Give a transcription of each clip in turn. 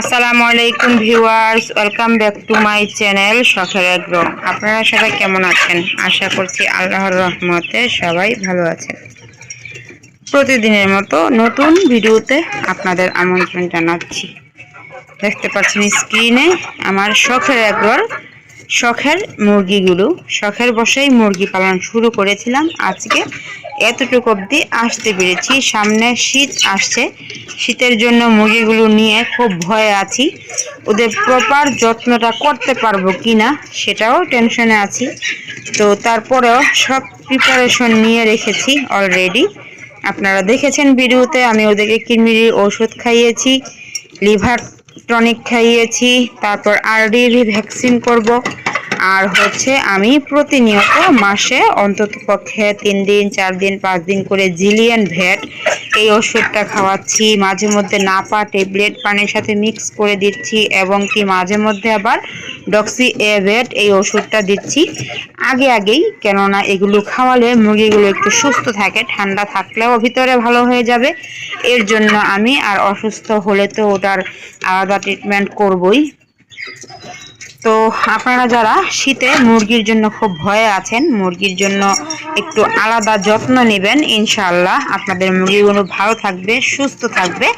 আসসালামু আলাইকুম viewers, welcome back to my channel শখের আগ্রহ আপনারা সবাই কেমন আছেন? আশা করছি আল্লাহর রহমতে সবাই ভালো আছেন। প্রতিদিনের মতো নতুন ভিডিওতে আপনাদের আমন্ত্রণ জানাচ্ছি। দেখতে পাচ্ছেন স্ক্রিনে আমার শখের আগ্রহ শখের মুরগিগুলো, শখের বসেই মুরগি পালন শুরু করেছিলাম। আজকে এতটুকু অবধি আসতে পেরেছি। সামনে শীত আসছে। শীতের জন্য মুরগিগুলো নিয়ে খুব ভয়ে আছি। ওদের প্রপার যত্নটা করতে পারব কি না সেটাও টেনশনে আছি। তো তারপরেও সব প্রিপারেশন নিয়ে রেখেছি অলরেডি আপনারা দেখেছেন ভিডিওতে, আমি ওদেরকে কিডনির ওষুধ খাইয়েছি, লিভার টনিক খাইয়েছি, তারপর আরডির ভ্যাকসিন করব। আর হচ্ছে আমি প্রতিনিয়ত মাসে অন্তত পক্ষে তিন দিন, চার দিন, পাঁচ দিন করে জিলিয়ান ভ্যাট এই ওষুধটা খাওয়াচ্ছি। মাঝে মধ্যে নাপা ট্যাবলেট পানির সাথে মিক্স করে দিচ্ছি এবং কি মাঝে মধ্যে আবার ডক্সি এ এভেট এই ওষুধটা দিচ্ছি। আগে আগেই, কেননা এগুলো খাওয়ালে মুরগিগুলো একটু সুস্থ থাকে, ঠান্ডা থাকলেও ভিতরে ভালো হয়ে যাবে। এর জন্য আমি আর অসুস্থ হলে তো ওটার আলাদা ট্রিটমেন্ট করবই। তো আপনারা যারা শীতে মুরগির জন্য খুব ভয়ে আছেন, মুরগির জন্য একটু আলাদা যত্ন নেবেন ইনশাল্লাহ আপনাদের মুরগিগুলো ভালো থাকবে, সুস্থ থাকবে।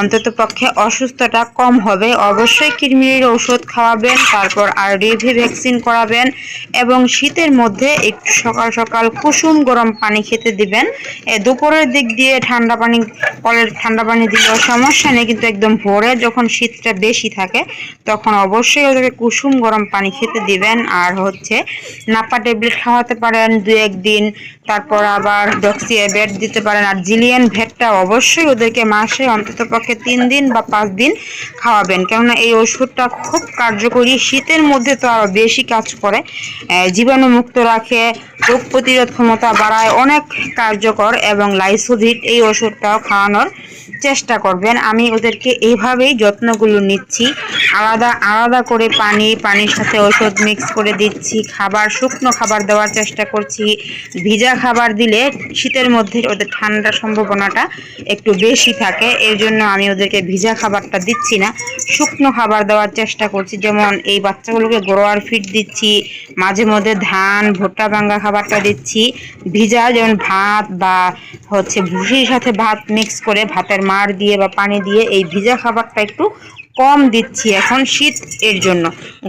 অন্তত পক্ষে অসুস্থতা কম হবে। অবশ্যই কৃমির ওষুধ খাওয়াবেন, তারপর আর রিভি ভ্যাকসিন করাবেন এবং শীতের মধ্যে একটু সকাল সকাল কুসুম গরম পানি খেতে দিবেন। দুপুরের দিক দিয়ে ঠান্ডা পানি, কলের ঠান্ডা পানি দিলেও সমস্যা নেই, কিন্তু একদম ভোরে যখন শীতটা বেশি থাকে, তখন অবশ্যই ওদেরকে কুসুম গরম পানি খেতে দিবেন। আর হচ্ছে নাপা ট্যাবলেট খাওয়াতে পারেন দু একদিন। তারপর আবার ডক্সিয়া বেড দিতে পারেন। আর জিলিয়ান ভেটটা অবশ্যই ওদেরকে মাসে অন্তত পক্ষে তিন দিন বা পাঁচ দিন খাওয়াবেন। কেননা এই ওষুধটা খুব কার্যকরী। শীতের মধ্যে তো আরও বেশি কাজ করে। জীবাণুমুক্ত রাখে, রোগ প্রতিরোধ ক্ষমতা বাড়ায়, অনেক কার্যকর এবং লাইসোভিট এই ওষুধটাও খাওয়ানোর চেষ্টা করবেন। আমি ওদেরকে এইভাবেই যত্নগুলো নিচ্ছি। আলাদা আলাদা করে পানি, পানির সাথে ওষুধ মিক্স করে দিচ্ছি। খাবার, শুকনো খাবার দেওয়ার চেষ্টা করছি। ভিজা খাবার দিলে শীতের মধ্যে ওদের ঠান্ডার সম্ভাবনাটা একটু বেশি থাকে। এর জন্য আমি ওদেরকে ভিজা খাবারটা দিচ্ছি না। শুকনো খাবার দেওয়ার চেষ্টা করছি। যেমন এই বাচ্চাগুলোকে গ্রোয়ার ফিড দিচ্ছি। মাঝে মধ্যে ধান, ভুট্টা, ভাঙ্গা খাবারটা দিচ্ছি। ভিজা যেমন ভাত বা হচ্ছে ভুসির সাথে ভাত মিক্স করে ভাতের মার দিয়ে বা পানি দিয়ে এই ভিজা খাবারটা একটু কম দিচ্ছি এখন শীত এর জন্য।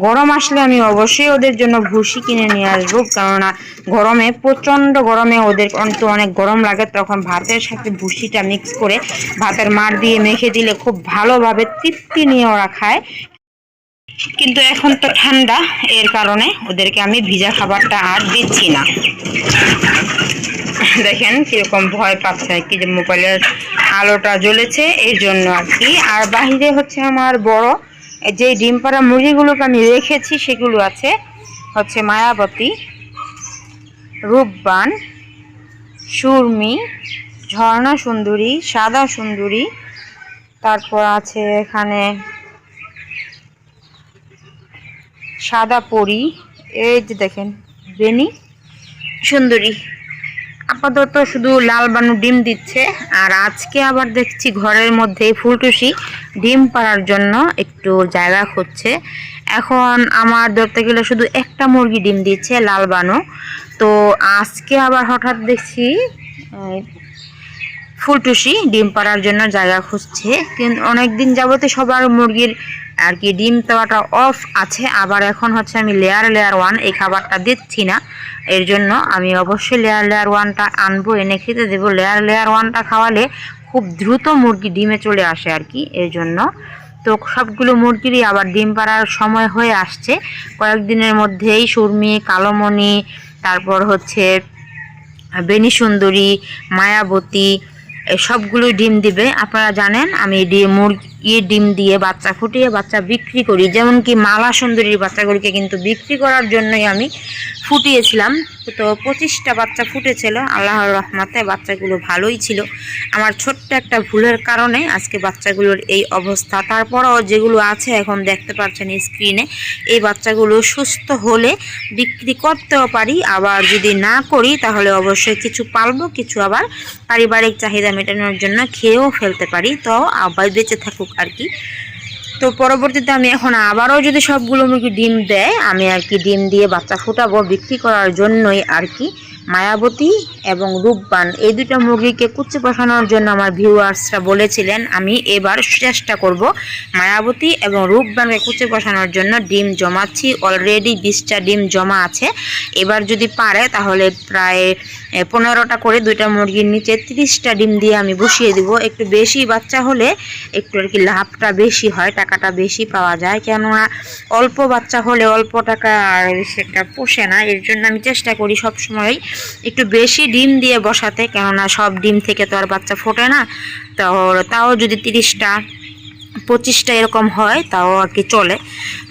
গরম আসলে আমি অবশ্যই ওদের জন্য ভুসি কিনে নিয়ে আসব, কেননা গরমে, প্রচণ্ড গরমে ওদের অন্ত অনেক গরম লাগে, তখন ভাতের সাথে ভুসিটা মিক্স করে ভাতের মার দিয়ে মেখে দিলে খুব ভালোভাবে তৃপ্তি নিয়ে ওরা খায়। কিন্তু এখন তো ঠান্ডা, এর কারণে ওদেরকে আমি ভিজা খাবারটা আর দিচ্ছি না। দেখেন কীরকম ভয় পাচ্ছে আর কি যে মোবাইলের আলোটা জ্বলেছে, এর জন্য আর কি। আর বাহিরে হচ্ছে আমার বড় যে ডিম পাড়া মুরগিগুলোকে আমি রেখেছি, সেগুলো আছে, হচ্ছে মায়াবতী, রূপবান, সুরমি, ঝর্ণা সুন্দরী, সাদা সুন্দরী, তারপর আছে এখানে সাদা পরি, এই যে দেখেন বেনি সুন্দরী। আপাতত শুধু লাল বানু ডিম দিচ্ছে। আর আজকে আবার দেখছি ঘরের মধ্যে ফুলটুসি ডিম পাড়ার জন্য একটু জায়গা খুঁজছে। এখন আমার ধরতে গেলে শুধু একটা মুরগি ডিম দিচ্ছে লাল বানু। তো আজকে আবার হঠাৎ দেখছি ফুলটুসি ডিম পাড়ার জন্য জায়গা খুঁজছে। কিন্তু অনেক দিন যাবতে সবার মুরগির আর কি, ডিম দেওয়াটা অফ আছে। আবার এখন হচ্ছে আমি লেয়ার লেয়ার ওয়ান এই খাবারটা দিচ্ছি না। এর জন্য আমি অবশ্যই লেয়ার লেয়ার ওয়ানটা আনব, এনে খেতে দেবো। লেয়ার লেয়ার ওয়ানটা খাওয়ালে খুব দ্রুত মুরগি ডিমে চলে আসে আর কি, এর জন্য। তো সবগুলো মুরগিরই আবার ডিম পাড়ার সময় হয়ে আসছে। কয়েকদিনের মধ্যেই সুরমি, কালোমণি, তারপর হচ্ছে বেনি সুন্দরী, মায়াবতী এই সবগুলোই ডিম দিবে। আপনারা জানেন, আমি ডিম মুরগির ডিম দিয়ে বাচ্চা ফুটিয়ে বাচ্চা বিক্রি করি। যেমন কি মালা সুন্দরীর বাচ্চাগুলিকে কিন্তু বিক্রি করার জন্যই আমি ফুটিয়েছিলাম। তো পঁচিশটা বাচ্চা ফুটেছিল, আল্লাহর রহমাতে বাচ্চাগুলো ভালোই ছিল। আমার ছোট্ট একটা ভুলের কারণে আজকে বাচ্চাগুলোর এই অবস্থা। তারপরও যেগুলো আছে এখন দেখতে পাচ্ছেন স্ক্রিনে, এই বাচ্চাগুলো সুস্থ হলে বিক্রি করতেও পারি। আবার যদি না করি, তাহলে অবশ্যই কিছু পালবো, কিছু আবার পারিবারিক চাহিদা মেটানোর জন্য খেয়েও ফেলতে পারি। তো আবার বেঁচে থাকুক। আর কি তো পরবর্তীতে আমি এখন আবারও যদি সবগুলো মুরগি ডিম দেয়, আমি আর কি ডিম দিয়ে বাচ্চা ফুটাবো বিক্রি করার জন্যই আর কি মায়াবতী এবং রূপবান, এই দুটো মুরগিকে কুচি বসানোর জন্য আমার ভিউয়ার্সরা বলেছিলেন, আমি এবার চেষ্টা করব মায়াবতী এবং রূপবানকে কুচি বসানোর জন্য ডিম জমাচ্ছি অলরেডি বিশটা ডিম জমা আছে। এবার যদি পারে, তাহলে প্রায় পনেরোটা করে দুইটা মুরগির নিচে তিরিশটা ডিম দিয়ে আমি বসিয়ে দিব। একটু বেশি বাচ্চা হলে একটু আর কি লাভটা বেশি হয়, টাকাটা বেশি পাওয়া যায়। কেননা অল্প বাচ্চা হলে অল্প টাকা আর সেটা পোষে না, এর জন্য আমি চেষ্টা করি সব সময় একটু বেশি ডিম দিয়ে বসাতে, কেননা সব ডিম থেকে তো আর বাচ্চা ফোটে না। তো তাও যদি তিরিশটা, পঁচিশটা এরকম হয়, তাও আর কি চলে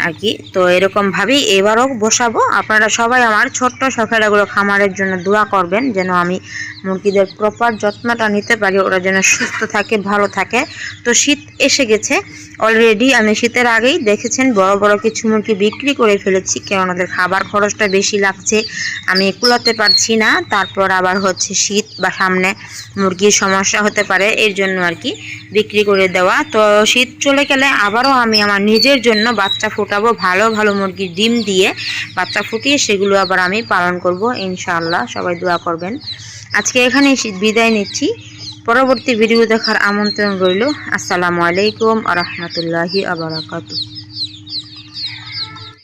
আর কি। তো এরকমভাবেই এবারও বসাবো। আপনারা সবাই আমার ছোট্ট শখের এগুলো খামারের জন্য দোয়া করবেন, যেন আমি মুরগিদের প্রপার যত্নটা নিতে পারি, ওরা যেন সুস্থ থাকে, ভালো থাকে। তো শীত এসে গেছে। অলরেডি আমি শীতের আগেই দেখেছেন, বড় বড় কিছু মুরগি বিক্রি করে ফেলেছি। কারণ ওদের খাবার খরচটা বেশি লাগছে। আমি কুলাতে পারছি না। তারপর আবার হচ্ছে শীত বা সামনে মুরগির সমস্যা হতে পারে, এর জন্য আর কি বিক্রি করে দেওয়া। তো শীত চলে গেলে আবারও আমি আমার নিজের জন্য বাচ্চা ফুটাবো, ভালো ভালো মুরগির ডিম দিয়ে বাচ্চা ফুটিয়ে সেগুলো আবার আমি পালন করব। ইনশাআল্লাহ সবাই দোয়া করবেন। আজকে এখানে বিদায় নিচ্ছি। পরবর্তী ভিডিও দেখার আমন্ত্রণ রইল। আসসালামু আলাইকুম আ রহমতুল্লাহি আবরাকাতু